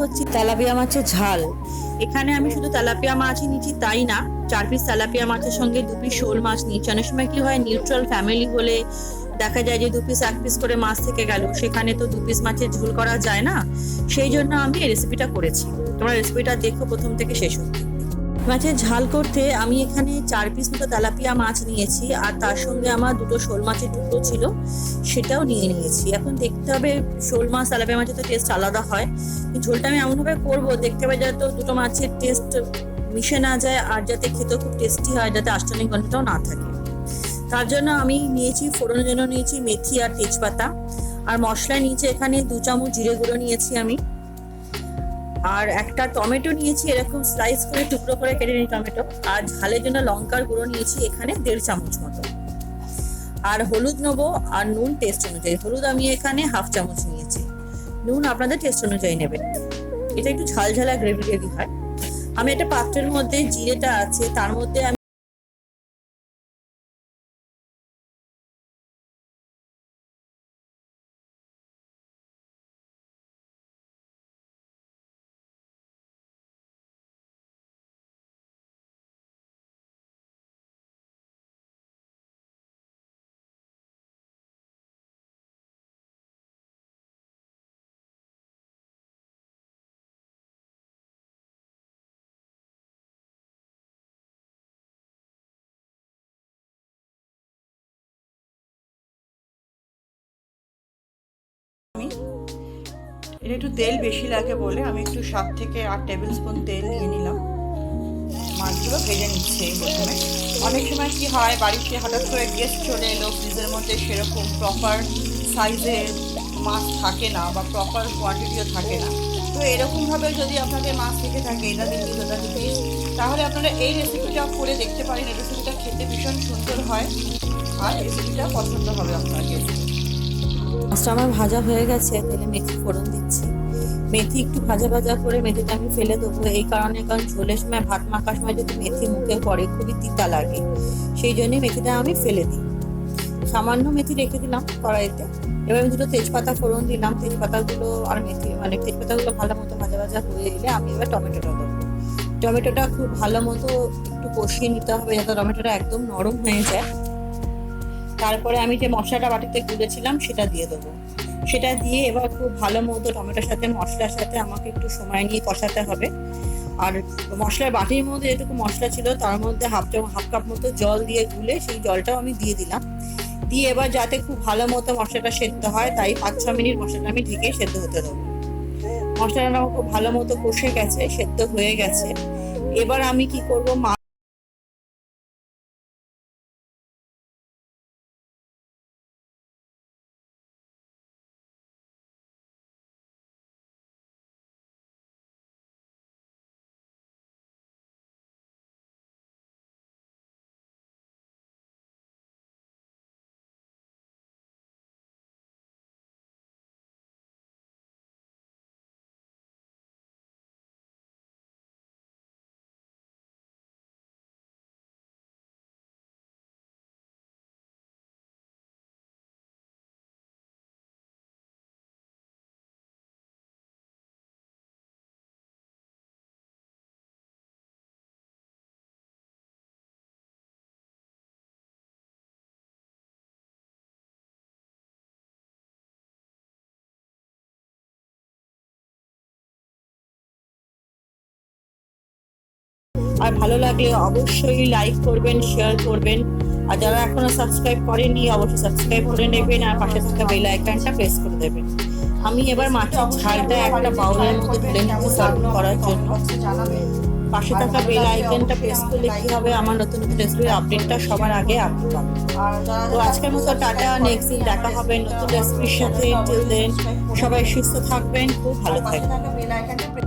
হচ্ছে তেলাপিয়া মাছের ঝাল। এখানে আমি শুধু তেলাপিয়া মাছই নিচ্ছি তাই না? চার পিস তেলাপিয়া মাছের সঙ্গে দু পিস শোল মাছ নিচ্ছি অনেক সময় কি হয় নিউট্রাল ফ্যামিলি হলে দেখা যায় যে দু পিস এক পিস করে মাছ থেকে গেল। সেখানে তো দু পিস মাছের ঝোল করা যায় না। সেই জন্য আমি রেসিপিটা করেছি। তোমার রেসিপিটা দেখো প্রথম থেকে শেষ অবধি। মাছের ঝাল করতে আমি এখানে চার পিস মতো তেলাপিয়া মাছ নিয়েছি, আর তার সঙ্গে আমার দুটো শোল মাছের টুকরো ছিল, সেটাও নিয়ে নিয়েছি। এখন দেখতে হবে শোল মাছ, তেলাপিয়া মাছের তো টেস্ট আলাদা হয়। ঝোলটা আমি এমনভাবে করব, দেখতে হবে যাতে দুটো মাছের টেস্ট মিশে না যায়, আর যাতে খেতেও খুব টেস্টি হয়, যাতে আষ্টনিক গন্ধটাও না থাকে। তার জন্য আমি নিয়েছি, ফোড়নের জন্য নিয়েছি মেথি আর তেজপাতা। আর মশলা নিয়েছি এখানে দু চামচ জিরে গুঁড়ো নিয়েছি আমি। আর একটা টমেটো নিয়েছি, এরকম স্লাইস করে, টুকরো করে কেটে নিই টমেটো। আর ঝালের জন্য লঙ্কার গুঁড়ো নিয়েছি, এখানে দেড় চামচ মতো। আর হলুদ নেব, আর নুন টেস্ট অনুযায়ী। হলুদ আমি এখানে হাফ চামচ নিয়েছি। নুন আপনাদের টেস্ট অনুযায়ী নেবেন। এটা একটু ঝাল ঝালা গ্রেভি গ্রেভি হয়। আমি একটা পাত্রের মধ্যে জিরেটা আছে, তার মধ্যে আমি এটা একটু তেল বেশি লাগে বলে আমি একটু সাত থেকে আট টেবিল স্পুন তেল নিয়ে নিলাম। মাছগুলো ভেজে নিচ্ছে প্রথমে। অনেক সময় কি হয় বাড়িতে হঠাৎ করে গেস্ট চলে এলো ফ্রিজের মধ্যে সেরকম প্রপার সাইজের মাছ থাকে না বা প্রপার কোয়ান্টিটিও থাকে না। তো এরকমভাবে যদি আপনাদের মাছ থেকে থাকে, এটা দিন ওটা দিন তাহলে আপনারা এই রেসিপিটা করে দেখতে পারেন। এই রেসিপিটা খেতে ভীষণ সুন্দর হয়। আর রেসিপিটা পছন্দ হবে আপনাকে। মাছটা আমার ভাজা হয়ে গেছে, তেলে মেথি ফোড়ন দিচ্ছি। মেথি একটু ভাজা ভাজা করে মেথিটা আমি ফেলে দেবো, এই কারণে কারণ ঝোলের সময়, ভাত মাখার সময় যদি মেথি মুখে পড়ে, খুবই তিতা লাগে। সেই জন্যই মেথিটা আমি ফেলে দিই। সামান্য মেথি রেখে দিলাম কড়াইতে। এবার আমি দুটো তেজপাতা ফোড়ন দিলাম। তেজপাতাগুলো আর মেথি মানে তেজপাতাগুলো ভালো মতো ভাজা ভাজা হয়ে এলে আমি এবার টমেটোটা দেবো। টমেটোটা খুব ভালো মতো একটু কষিয়ে নিতে হবে যাতে টমেটোটা একদম নরম হয়ে যায়। তারপরে আমি যে মশলাটা বাটিতে গুলেছিলাম, সেটা দিয়ে দেবো। সেটা দিয়ে এবার খুব ভালো মতো টমেটোর সাথে, মশলার সাথে আমাকে একটু সময় নিয়ে কষাতে হবে। আর মশলার বাটির মধ্যে যেটুকু মশলা ছিল, তার মধ্যে হাফ হাফ কাপ মতো জল দিয়ে গুলে সেই জলটাও আমি দিয়ে দিলাম। দিয়ে এবার যাতে খুব ভালো মতো মশলাটা সেদ্ধ হয়, তাই পাঁচ, ছ মিনিট মশলাটা আমি ঢেকে সেদ্ধ হতে দেবো। মশলাটা আমার খুব ভালো মতো কষে গেছে, সেদ্ধ হয়ে গেছে। এবার আমি কি করব, মা আর ভালো লাগলে অবশ্যই লাইক করবেন শেয়ার করবেন। আর যারা এখনও সাবস্ক্রাইব করেনি অবশ্যই সাবস্ক্রাইব করে নেবেন আর পাশে থাকা বেল আইকনটা প্রেস করে দেবেন। আমি এবার মাছের ঝালটা একটা বাউলের মধ্যে তুলে নিচ্ছি সার্ভ করার জন্য। পাশে থাকা বেল আইকনটা প্রেস করলে কি হবে? আমার নতুন নতুন রেসিপির আপডেটটা সবার আগে আপনি পাবেন। তো আজকের মতো টাটা নেক্সট দিন দেখা হবে নতুন রেসিপির সাথে। টিল দেন সবাই সুস্থ থাকবেন, খুব ভালো থাকবেন।